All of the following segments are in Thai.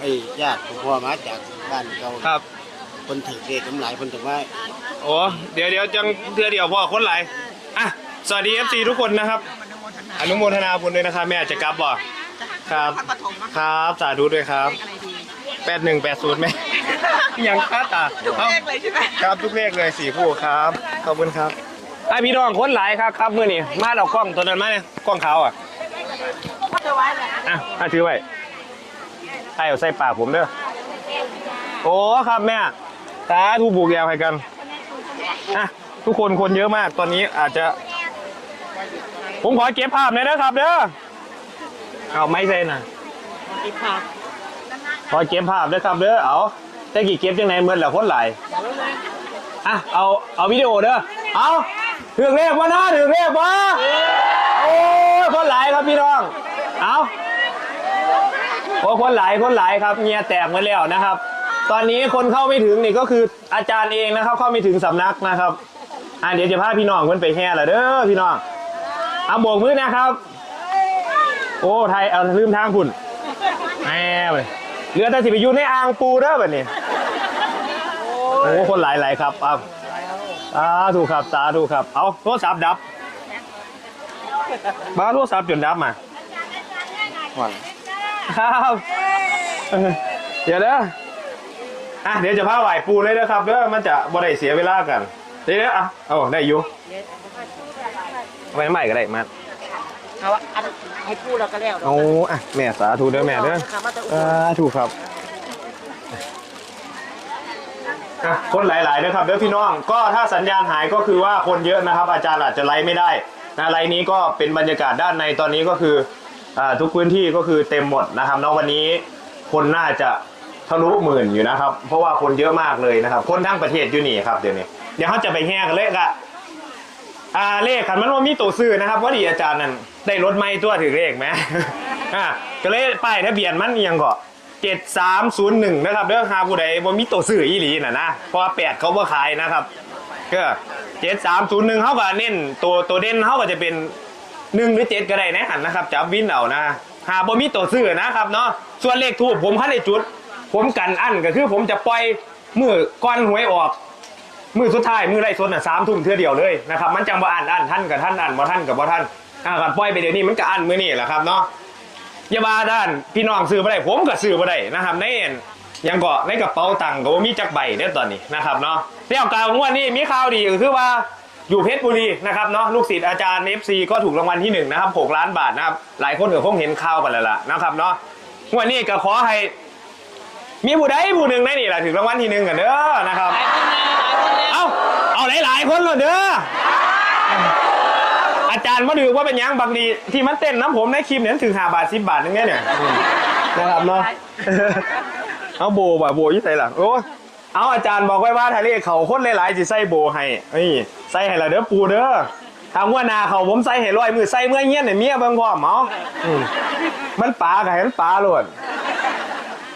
ไอ้ญาติของพ่อมาจากบ้านเก่าครับคนถือเด็กน้ำหลายคนถึงว่าโอ้เดี๋ยวเดี๋ยวจังเดือเดี๋ยวพ่อคนไหลายอะสวัสดี FC ทุกคนนะครับ อนุโมทนาบุญด้วยนะครับแม่จะกลับบ่ครับนครปฐมนะครับสาธุด้วยครับเลขอะไรดีแปดหนึ่งแปดศูนย์ไหม ยังคาตาทุกเอ้าเลขเลยใช่ไหมครับทุกเลขเลยสี่คู่ครับขอบคุณครับไอพี่น้องคนหลายครับครับมื่อนี้มาเอากล้องตัวนั้นมาเนี่ยกล้องเขาวอะเธอไว้เลยอะอะถือไว้ ใส่เอาใส่ปากผมเด้อโอ้ครับแม่ตาทูบุกแยวให้กันอะทุกคนคนเยอะมากตอนนี้อาจจะ ผมขอเก็บภาพหน่อยนะครับเด้อเอาไม่เซ็นอะอีกค่ะขอเก็บภาพด้วยครับเด้อเอาแต่กี่เก็บจังไหนเมื่อแล้วคนหลายอะเอาเอาวิดีโอเด้อเอาถึงเลขวะนะถึงเลขวะโอ้ยคนหลายครับพี่น้องเอา โอ้คนหลายคนหลายครับเงียแตกมาแล้วนะครับ ตอนนี้คนเข้าไม่ถึงนี่ก็คืออาจารย์เองนะครับ เข้าไม่ถึงสำนักนะครับอะเดี๋ยวจะพาพี่น้องเพิ่นไปแห่ละเด้อพี่น้องเอาโบกมือนะครับ โอ้ไทยเอาลืมทางคุณแม่ไปเรือแต่สิไปอยู่ในอ่างปูเด้อแบบนี้โอ้คนหลายหลายครับครับสาธุครับสาธุครับ เอาโทรศัพท์ดับบ้าโทรศัพท์จนดับมาวัน ครับเออเดี๋ยวเด้ออะเดี๋ยวจะพาไหวปูเลยนะครับเด้อมันจะบ่ได้เสียเวลากันเดี๋ยวเด้ออะเอาได้อยู่ไม่ใหม่ก็ได้มาเขาอันให้พูดเราก็แล้วเอาอะแม่สาธุเด้อแม่เด้อค่ะมาจะอุดสาธุครับอะคนหลายๆนะครับเด้อพี่น้องก็ถ้าสัญญาณหายก็คือว่าคนเยอะนะครับ อาจารย์อาจจะไลฟ์ไม่ได้นะไลฟ์นี้ก็เป็นบรรยากาศด้านในตอนนี้ก็คืออ่า ทุกพื้นที่ก็คือเต็มหมดนะครับเนาะวันนี้คนน่าจะทะลุหมื่นอยู่นะครับ เพราะว่าคนเยอะมากเลยนะครับ คนทั้งประเทศอยู่นี่ครับเดี๋ยวนี้เดี๋ยวเขาจะไปแห่กันเลยกะอ่าเลขขันมันว่ามีตัวซื้อนะครับว่าดีอาจารย์นั่นได้รถไม่ตัวถือเลขไหมอ่าก็เลยป้ายทะเบียนมันเอียงก็เจ็ดสามศูนย์หนึ่งนะครับเรื่องหาผู้ใดบ่ามีตัวซื้ออีหลีน่ะนะเพราะว่าแปดเขาบ่ขายนะครับ ก็เจ็ดสามศูนย์หนึ่งเขาก็เน้นตัวตัวเด่นเขาก็จะเป็น หนึ่งหรือเจ็ดก็ได้นะหันนะครับจับวินเอานะหาบ่มีตัวซื้อนะครับเนาะส่วนเลขทูบผมคันได้จุด ผมกันอันก็คือผมจะปล่อยมือก้อนหวยออก มือสุดท้ายมือไรสดน่ะสามทุ่มเทื่อเดียวเลยนะครับมันจังบ่อ่านอันท่านกับท่านอ่านบ่ท่านกับบ่ท่านอ่ากันปล่อยไปเดี๋ยวนี้มันก็อันมือนี่แหละครับเนาะอย่ามาด้านพี่น้องซื้อมาได้ ผมก็ซื้อมาได้นะครับในยังก็ในกระเป๋าตังค์ก็บ่มีจักใบเด้อตอนนี้นะครับเนาะเรื่องกล่าวงวดนี้มีข่าวดีก็คือว่า อยู่เพชรบุรีนะครับเนาะลูกศิษย์อาจารย์ FC ก็ถูกรางวัลที่หนึ่งนะครับ6ล้านบาทนะครับหลายคนก็คงเห็นข่าวกันแล้วล่ะนะครับเนาะงวดนี้ก็ขอให้ มีผู้ใดผู้หนึ่งในนี่แหละถึงรางวัลที่หนึ่งกันเด้อนะครับ เอาเอาหลายๆคนเลยเด้ออาจารย์มาดูว่าเป็นยังบางทีที่มันเต้นน้ำผมในคลิปเนี่ยถึงหาบาทสิบบาทนึงเนี่ยเนี่ยนะครับเนาะเอาโบบ่ะโบยี่ใส่หลังโอ้ เอาอาจารย์บอกไว้ว่าทะเลเขาคนหลายๆจะใส่โบให้นี่ใส่ให้ละเด้อปูเด้อทางว่านาเขาผมใส่ให้ร้อยมือใส่เมื่อเงี้ยเนี่ยเมียเบิ่งพร้อมเอาอมันปลากับให้มันปลาโลด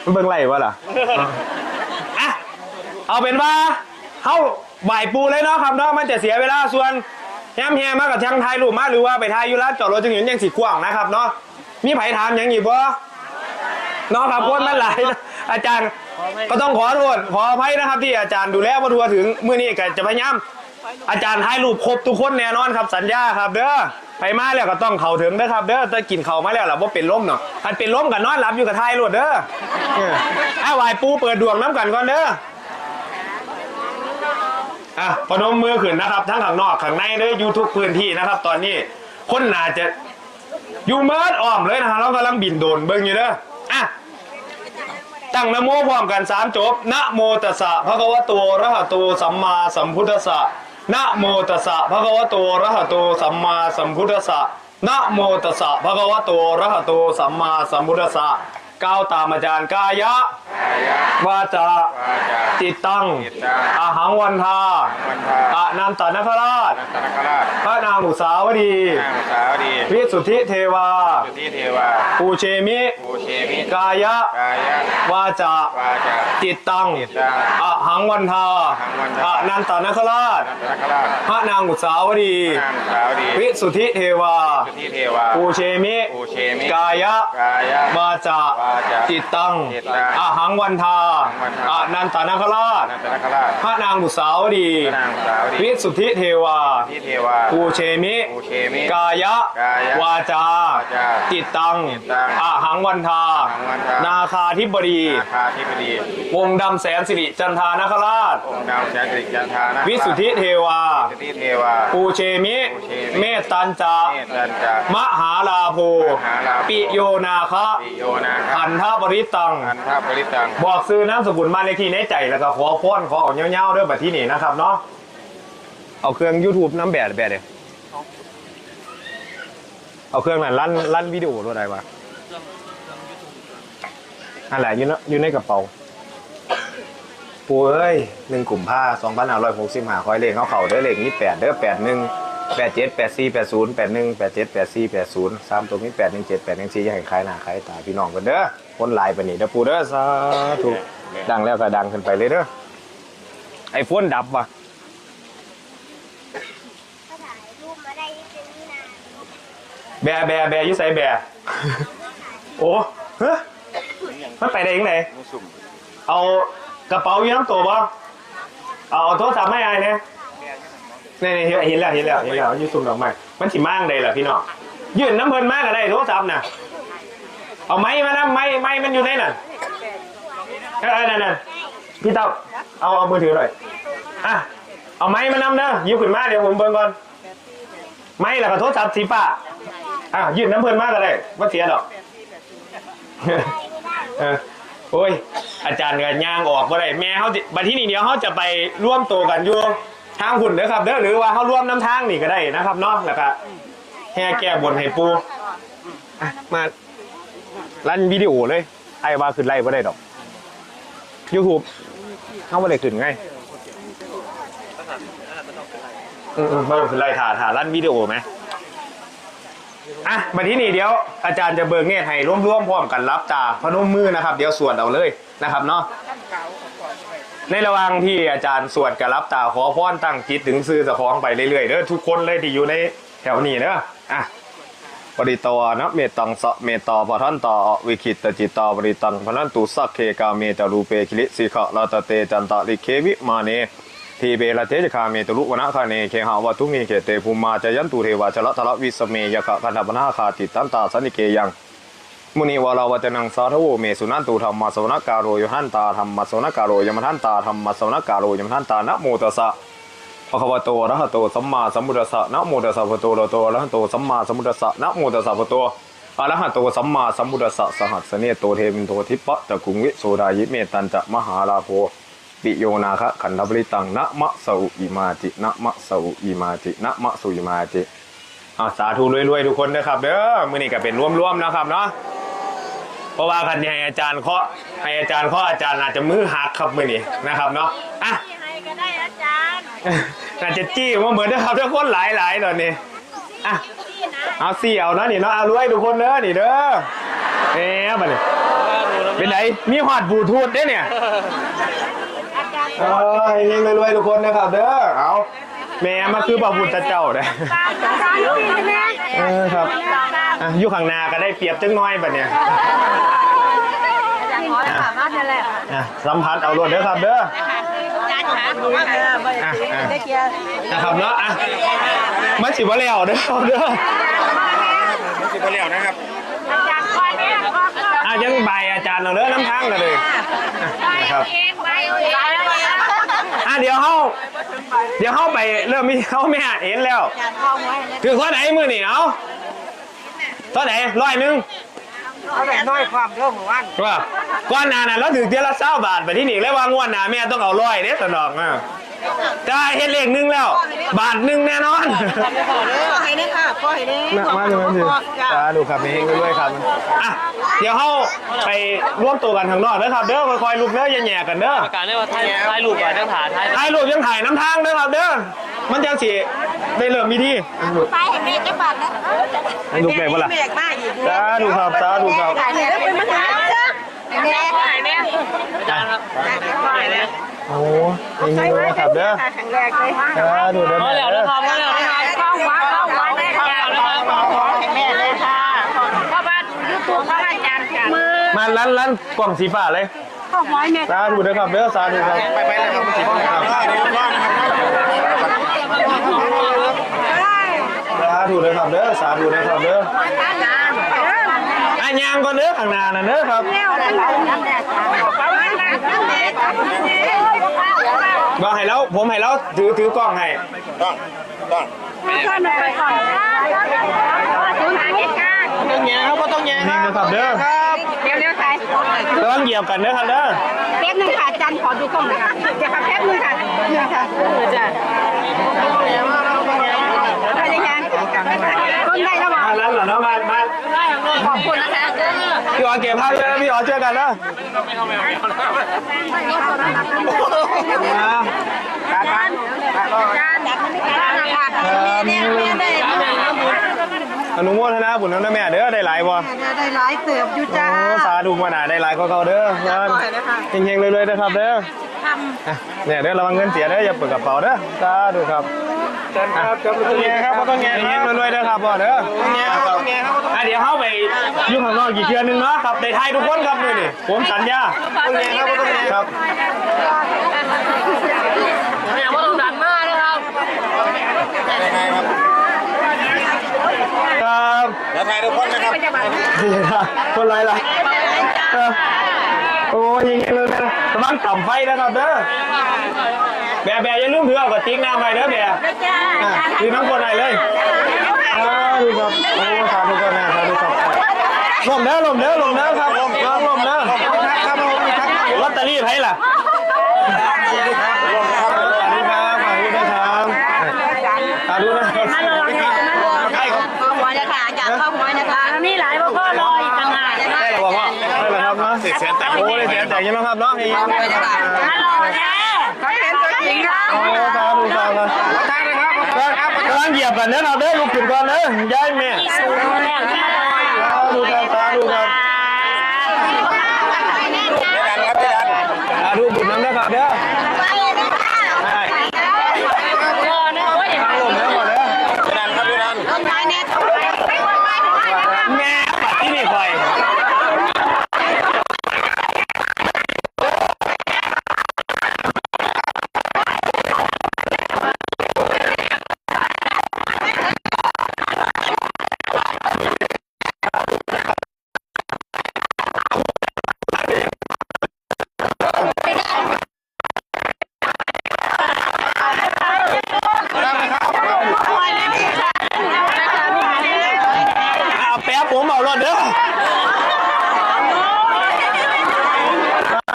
มันเบิ่งไรวะล่ะอะเอาเป็นว่าเข้าบ่ายปูเลยเนาะครับเนาะมันจะเสียเวลาส่วนแฮมแฮมมากับทางไทยรูปมาหรือว่าไปไทยยุรัดจอดรถจังเหยินยังสีกว้างนะครับเนาะมีไผ่ถามยังอีกบ่เนาะครับคนมันหลายอาจารย์ ก็ต้องขอโทษขออภัยนะครับที่อาจารย์ดูแลมาทัวถึงมื้อนี้ก็จะพยายามอาจารย์ถ่ายรูปครบทุกคนแน่นอนครับสัญญาครับ เด้อไปมาแล้วก็ต้องเข้าถึงนะครับ เด้อถ้ากินเข้ามาแล้วล่ะว่าเป็นล้มเนาะอันเป็นล้มกันนอนหลับอยู่กับไทยรถเด้ออออะไวายปูเปิดดวงน้ำกันก่อนเด้ออะพนมมือขึ้นนะครับ ทั้งข้างนอกข้างในเลยยูทุกพื้นที่นะครับ ตอนนี้คนน่าจะอยู่เมิดอ้อมเลยนะฮะเรากำลังบินโดนเบิ่งอยู่เด้อะ ตั้งนโมพร้อมกันสามจบนะโมตัสสะภะกวะโตอะระหะโตสัมมาสัมพุทธัสสะนะโมตัสสะภะกวะโตอะระหะโตสัมมาสัมพุทธัสสะนะโมตัสสะภะกวะโตอะระหะโตสัมมาสัมพุทธัสสะก้าวตามอาจารย์กายะวาจาจิตตังอาหังวันทาวันทาอะนันตนาคราชตนคราช พระนางอุสาวดีนางสาวดีวิสุทธิเทวาสุทธิเทวา ปูเชมิภูเชมิกายะกายะ วาจาวาจาจิตตังจิตตังอะหังวันทาอะหังวันทาอะนันตนาคราชตนคราช พระนางอุสาวดีนางสาวดีวิสุทธิเทวาสุทธิเทวา ปูเชมิปูเชมิกายะกายะวาจาวาจาจิตตังจิตตังอาหังวันทาหังวันทาอนันตนาคราช นันตนาคราชพระนางดุสาวดี พระนางสาวดีวิสุทธิเทวาสุทธิเทวาปูเชมิปูเชมิ กายะ กายะวาจาจาจิตตังจิตตังอาหังวันทาอาหังวันทา นาคาธิบดี นาคาธิบดีวงดำแสนสิริจันทานคราช องค์ดาวแสนสิริจันทานะวิสุทธิเทวาสุทธิเทวา ปูเชมิ ปูเชมิ เมตตันจาเมตตัญจา มหาลาโภมหาลาโภ ปิโยนาคะปิโยนาคาขันธบริตัง อันทาปริตังบอกซื้อน้ำสกุลมานเลขที่ในใจแล้วก็ขอพรขอเอาเงี้ยวๆด้วยแบบที่นี่นะครับเนาะเอาเครื่อง YouTube น้ำแบดแบดเลยเอาเครื่องนั้นลั่นลั่นวิดีโอด้วยได้ปะอะไรอยู่นอยู่ในกระเป๋าปูเอ้ยหนึ่งกลุ่มผ้าสองพันห้าร้อยหกสิบห้าคอยเลขเขาเข่าเด้อเลขนี้แปดเด้อแปดหนึ่ง แปดเจ็ดแปดสี่แปดศูนย์แปดหนึ่งแปดเจ็ดแปดสี่แปดศูนย์สามตัวนี้แปดหนึ่งเจ็ดแปดหนึ่งสี่อย่าให้ขายหน้าขายตาพี่น้องกันเด้อคนหลายปานนี้เด้อปูเด้อสาธุดังแล้วก็ดังขึ้นไปเลยเด้อไอโฟนดับว่ะก็ถ่ายรูปมาได้ยังเป็นนี่นาแบร์แบร์แบร์อยุ่ใส่แบร์โอ้เฮ้ยมันไปได้ยังไงเอากระเป๋าอยี่น้ำตัวบ่เอาโทรศัพท์ไม่อายเนี่ย นี่นี่เห็นแล้วเห็นแล้วเห็นแล้วอยูซุ่มดอกไม้มันสิมั่งได้เหรอพี่น้องยื่นน้ำเพลินมากก็ได้โทรศัพท์น่ะเอาไม้มานะไม้ไม้มันอยู่ไหนน่ะเออนั่นนั่นพี่เต้าเอาเอามือถือหน่อยอะเอาไม้มานำเด้อหยิบขึ้นมาเดี๋ยวผมเบิ่งก่อนไม้ล้วก็โทรศัพท์สีฟ้าอะยื่นน้ำเพลินมากก็ได้ว่าเสียดอกเออโอ้ยอาจารย์ก็ย่างออกบ่ได้แม่เขาบัดที่นี่เดียวเขาจะไปร่วมโตกันอยู่ ทางหุ่นเด้อครับเด้อหรือว่าเขาร่วมน้ำทางนี่ก็ได้นะครับเนาะแล้วก็แห่แก้บนให้ปูอะมาลั่นวิดีโอเลยไอ้ว่าขึ้นไล่บ่ได้ดอกยูทูบเขาบ่ได้ขึ้นไงอืมๆบ่ต้อขึ้นไล่ถ่าถ่าลั่นวิดีโอไหมอะมาที่นี่เดี๋ยวอาจารย์จะเบิกเนตรให้ร่วมๆพร้อมกันรับตาพนมมือนะครับ เดี๋ยวสวดเอาเลยนะครับเนาะ ในระหว่างที่อาจารย์สวดกับรับตาขอพรตั้งจิตถึงซื้อสะคองไปเรื่อยๆเด้อทุกคนเลยที่อยู่ในแถวนี้เด้ออะปริตวานะเมตังสะเมตตาปะทันตาวิคิตตจิตตาปริตังพนันตุสักเคกาเมตรูเปคิลิสิขะลาตเตจันตะลิเควิมาเนทีเบลเทจคาเมตุลุวนะคาเนเคหาวัตุมีเขเตภูมาจยันตุเทวาชละทละวิสเมยกะคันธปนาคาติตันตาสนิเกยัง มุนีวาลาวัจนังสาธโวเมสุนันตุธรรมสวนการโรยหันตาธรรมสวนการโรยมทันตาธรรมสวนการโรยมทันตานะโมตัสสะภะคะวะโตอะระหะโตสัมมาสัมพุทธัสสะนะโมตัสสะภะคะวะโตอะระหะโตอะระหะโตสัมมาสัมพุทธัสสะนะโมตัสสะภะคะวะโตอะระหะโตสัมมาสัมพุทธัสสะสหัสเนโตเทมินโททิปะตะกุงวิโสดายิเมตันจะมหาลาโภปิโยนาคะขันธบริตังนะมะสุอิมาจินะมะสุอิมาจินะมะสุอิมาจิ อ่าสาธุรวยๆทุกคนนะครับเด้อมื้อนี้ก็เป็นร่วมๆนะครับเนาะเพราะว่าคันให้อาจารย์เคาะให้อาจารย์เคาะอาจารย์อาจจะมือหักครับมื้อนี้นะครับเนาะอะที่ให้ก็ได้อาจารย์น่าจะจี้มาเหมือนนะครับทุกคนหลายๆตอนนี้อะที่นะเอาสี่เอานะนี่เนาะเอารวยทุกคนเด้อนี่เด้อเอ๊ะบัดนี้เป็นไหนมีหอดบลูทูธเด้อเนี่ยอาจารย์เอ้ยยังรวยๆทุกคนนะครับเด้อเอา แม่มาคือพระพุทธเจ้าเด้ออาจารย์รู้ไหมเออครับอะอยู่ข้างหน้าก็ได้เปรียบจังน้อยบัดเนี่ยอาจารย์ขอสามารถนั่นแหละอะสัมผัสเอารวดเด้อครับเด้ออาจารย์ขาหนูว่าไม่ได้เกียร์นะครับเนาะอะมาสิบ่แล้วเด้อครับเด้อสิบเลี้ยวนะครับอาจารย์คอยเนี่ยก็อะยังใบายอาจารย์เราเด้อน้ำทางกันเลยอะนะครับ เองไปเองอะเดี๋ยวเฮาเดี๋ยวเฮาไปเริ่มมีเฮาไม่หาเห็นแล้วอาจารย์เข้าไว้เนี่ยถือเท่าไหนมือนี่เอาเท่าไหนร้อยหนึ่งเอาแต่น้อยความเรื่องของวันว่าก้อนหนาน่ะเราถือเดือนละเศร้าบาทไปที่นี่แล้ววางวันหนาแม่ต้องเอาร้อยเด้สนองอะจะเห็นเลขหนึ่งแล้ว บาทหนึ่งแน่นอนพ่อให้เนี่ยค่ะพ่ อให้เนี่ยนะมาเลยมาเลยจ้าดูครับมีเฮงด้วยครับอะเดี๋ยวเขาไปร่วมตัวกันทางนอกเด้อครับเด้อคอยๆลุกเด้ออย่าแหย่กันเด้อการได้ว่าถ่ายถ่ายรูปอะต้องถ่ายถ่ายถ่ายรูปยังถ่ายน้ำทางเด้อครับเด้อมันจะสิได้เริ่มมีที่ไปเห็นเมฆจะบาดนะให้ลูกได้ปะล่ะเมฆมากอีกจ้าดูครับจ้าดูครับถ่ายเนี่ยแล้วเป็นมหาเจ้าเมฆไปเนี่ยอาจารย์ครับถ่ายแล้วโอ้ยเฮงด้วยครับเด้อครั้งแรกเลยจ้าดูเด้อพอแล้วนะครับพอแล้วนะครับเข้าวัดเข้าวัดแม่พอแล้วนะครับ ให้แม่เลยค่ะเพราะว่ายูทูบพระอาจารย์ค่ะ มือมาลั่นลั่นกล่องสีฟ้าเลยข้าวหอยแม่สาธุนะครับเด้อสาธุครับไปไปเลยครับสิบครับเดี๋ยวก่อนนะครับสาธุนะครับเด้อสาธุนะครับเด้ออะยางก่อนเด้อข้างหน้าน่ะเด้อครับบอกให้แล้วผมให้แล้วถือถือกล้องให้ต้องต้อง ต้องแย่เขาก็ต้องแย่นี่นะครับเด้อเดี๋ยวเดี๋ยวใส่ระวังเหยียบกันเด้อครับเด้อแป๊บนึงค่ะอาจารย์ขอดูกล้องหน่อยค่ะเดี๋ยวค่ะแป๊บนึงค่ะเนี่ยค่ะจ้ะอะไรยังไงคนได้แล้วบอกมาแล้วเหรอเนาะมามาขอบคุณนะคะเจ้พี่อ๋อเก็บภาพเลยนะพี่อ๋อเจอกันนะมาอาจารย์ค่ะ อนุโมทนาบุญน้ำแม่เด้อได้หลายบ่ได้หลายเติบอยู่จ้าสาธุมาหนาได้หลายก็เขาเด้อเงินเฮงๆเลยๆนะครับเด้อเนี่ยเด้อระวังเงินเสียเด้ออย่าเปิดกระเป๋าเด้อสาธุครับเชิญครับครับต้องแงครับต้องแงเฮงๆรวยๆเด้อครับพ่เด้อต้องแงครับต้องแงครับอะเดี๋ยวเขาไปยุ่งข้างนอกกี่เทื่อนึงเนาะครับได้ทายทุกคนครับนี่นี่ผมสัญญาต้องแงครับต้องแงครับอย่าว่าต้องดันมากนะครับ ยังไงครับครับเดี๋ยวถ่ายทุกคนนะครับคนไรล่ะเออโอ้ยยิงเลยนะระวังต่ำไฟนะครับเด้อแบะแบะอย่าลืมถือเอากระติกน้ำไปเด้อแบะอะถือน้ำคนไหนเลยอ่าดูครับโอ้สาธุกันนะสาธุครับลมเด้อลมเด้อลมเด้อครับลมเด้อลมเด้อครับลอตเตอรี่ไผล่ะสาธุครับสาธุนะครับสาธุนะครับใช่ครับ ข้าวหอยนะคะอยากข้าวหอยนะคะมีหลายพ่อพ่อรออีกต่างหากนะคะ ได้หรอพ่อได้หร เนาะเสียงแต่โอ้ได้เสียแต่ยังนะครับเนาะนี่ฮัลโหลแท้เขาเห็นตัวจริงแล้วโอ้สาธุสาธุครับกำลังเหยียบกันเด้อครับเด้อลูกขึ้นก่อนเด้อย้ายแม่สูงแล้วค่ะสาธุครับสาธุครับ บผมเอารถเด้อ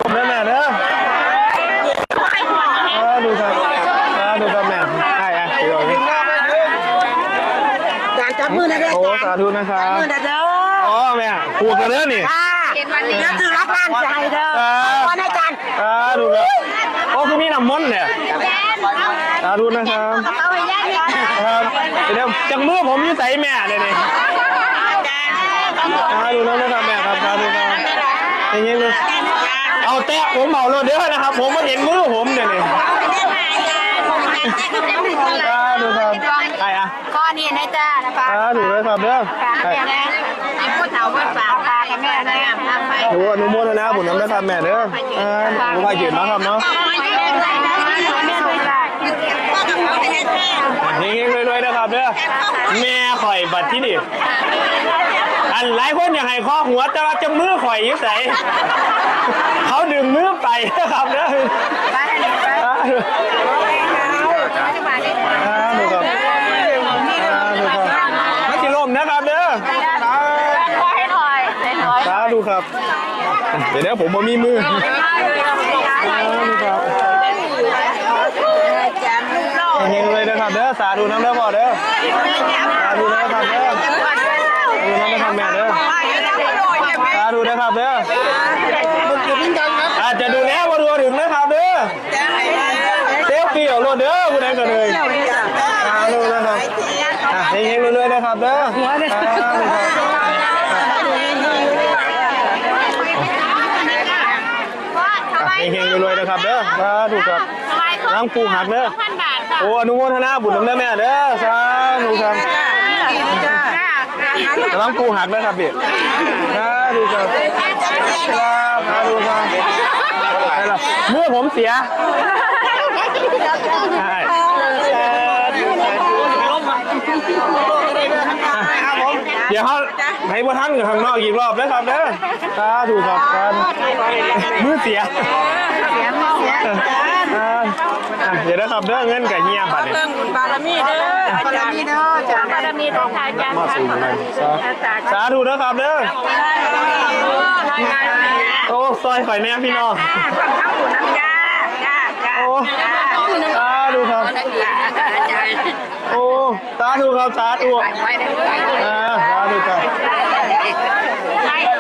ผมเด้อแม่เด้อเออดูครับเออดูครับแม่ใช่อะเดี๋ยวนี้จานจับมือนะเด้อโอ้สาธุนะครับมือนะเด้ออ๋อแม่ผูกกันเด้อนี่เห็นวันนี้แล้วถือรับงานใจเด้ออ่าวันอาจารย์อ่าดูครับโอ้คือมีน้ำมนต์เนี่ยสาธุนะครับเอาไปย่างเลยครับเดี๋ยวจังมือผมอยู่ใส่แม่เลยนี่ สาธุนะครับแม่ครับสาธุครับอย่างงี้เลยเอาแตะผมเอาเลยเด้อนะครับ ผมมาเห็นมือผมเนี่ยนี่สาธุครับใครอะข้อนี้นะจ้านะป้าสาธุเลยครับเด้อใครแม่นะพูดเถาว่าฝากปลากับแม่นะทำไปหนูอนุโมทนาบุญน้ำนะครับแม่เด้ออ่าหนูพายจืดนะครับเนาะยนะแม่ด้วยจ้าเฮงๆรวยๆนะครับเด้อแม่ข่อยบัดที่นี่ อันหลายคนอยากให้ข้อหัวแต่ว่าจังมือข่อยอยู่ใส่เขาดึงมือไปนะครับเด้ออ่าดูอ่าดูครับอ่าดูครับไม่ติล่มนะครับเด้อขอให้หน่ยให้หน่อยสาธุครับ เดี๋ยวเดี๋ยวผมบ่มีมือสาธุครับเฮงๆเลยนะครับเด้อสาธุน้ำเด้อพ่อเด้อสาธุนะครับเด้อ สาธุนะครับแม่เด้อสาธุนะครับเด้ออาจจะดูแล้วว่าดูถึงนะครับเด้อเซฟตี้เอารถเด้อผู้ใดก็เลยสาธุนะครับอะเฮงๆเลยๆนะครับเด้อสาธุครับอะเฮงๆรวยๆนะครับเด้อสาธุครับน้ำปูหักเด้อพันบาทค่ะโอ้อนุโมทนาบุญน้ำเด้อแม่เด้อสาธุครับ จ้าระวังปูหักนะครับพี่สาธุครับครับสาธุครับเมื่อผมเสียใช่เดี๋ยวเขาให้พวกท่านกับข้างนอกอีกรอบนะครับเด้อสาธุครับครับมือเสียเสียมือ่า อะเดี๋ยวนะครับเด้อเงินกับเฮียบัตรเนี่ยบารมีเด้อบารมีเด้อจ้าบารมีของอาจารย์มาสูงเลยสาสาธุนะครับเด้อโอ้ซอยข่อยแน่พี่น้องความเท่าอยู่น้ำยาจ้าจ้าโอ้สาธุครับโอ้สาธุครับสาธุอ่าสาธุครับ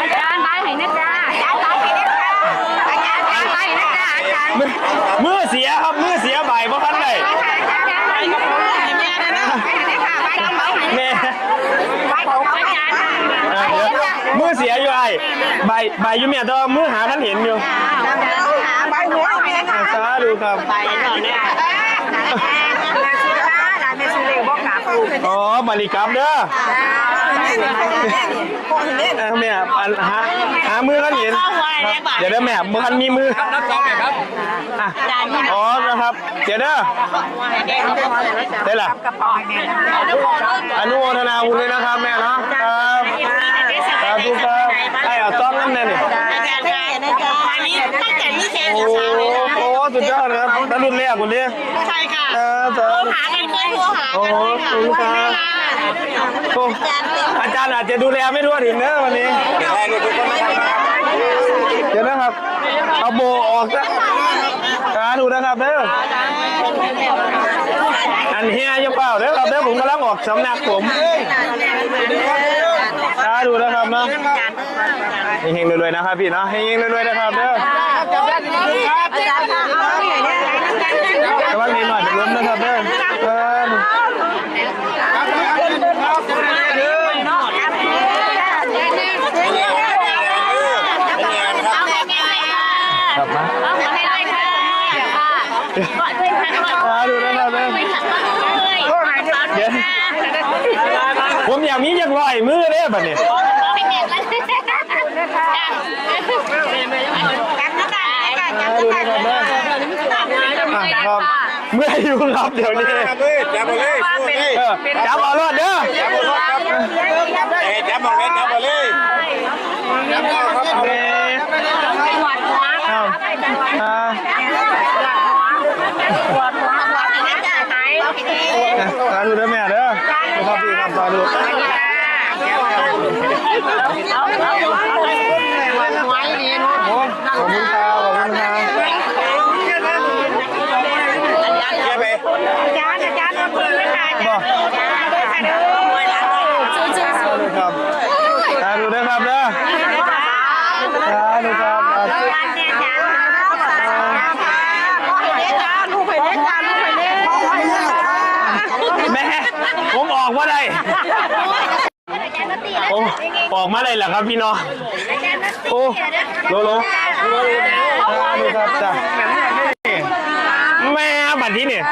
อาจารย์มาให้นะจ้าอาจารย์มาให้นะจ้าอาจารย์มาให้นะจ้าอาจารย์มือมือเสียครับมือ แม่นะนะให้ค่ะไปกระเป๋าให้แม่ไปของอาจารย์อ่าเดี๋ยวมือเสียอยู่ไอ้ใบใบอยู่เมียแต่ว่ามือหาท่านเห็นอยู่หาใบหัวให้นะอ่าสาธุครับ อกกาปูอ๋อมาลีครับเด้อเออแม่อันหาหามือกันเห็นเดี๋ยวเด้อแม่มือคันมีมืออะอ๋อนะครับเดี๋ยวเด้อได้ล่ะกระป๋องเนี่ยอนุโมทนาบุญเลยนะครับแม่เนาะครับสาธุครับไอ้เอาต้องนั่นแน่นี่อันนี้ตั้งแต่นี่เทโอ้โหโอ้ สุดยอดครับแล้วรุ่นแรกคุณดิใช่ค่ะเออสาธุหากันเคยโทรหาโอ้โหขอบคุณครับโอ้อาจารย์อาจจะดูแลไม่ทั่วถึงเนอะวันนี้แข็งแรงทุกคนนะครับเดี๋ยวนะครับเอาโบออกซะสาธุนะครับเด้ออันเฮียอยังเปล่าเด้อครับเด้อผมกำลังออกสำนักผม สาธุนะครับเนาะเฮงๆรวยๆนะครับพี่เนาะเฮงๆรวยๆนะครับเด้ออาจารย์ค่ะเอาเนี่ยเนี่ยระวังนิดหน่อยจะล้มนะครับเด้อเออครับมาสาธุนะครับเด้อเดี๋ยว ผมอยากมีอยากลอยมือเด้อบัดนี้ครับเมื่อยอยู่ครับเดี๋ยวนี้ จับเลยจับเลยสู้เลยเออจับเอารอดเด้อ จับหมดครับเอ้จับหมดเลยจับหมดเลยจับเอาครับ เด้ครับอ่าสาธุเด้อแม่เด้อครับพี่ครับสาธุโอ้ขอบคุณครับขอบคุณครับ เก็บไป บอกสาธุครับสาธุเด้อครับเด้อสาธุครับสาธุ แม่ผมออกว่าได้ โอ้ออกมาเลยเหรอครับพี่น้องโอ้โลโลสาธุครับจ้ะแม่บัตรที่นี่ย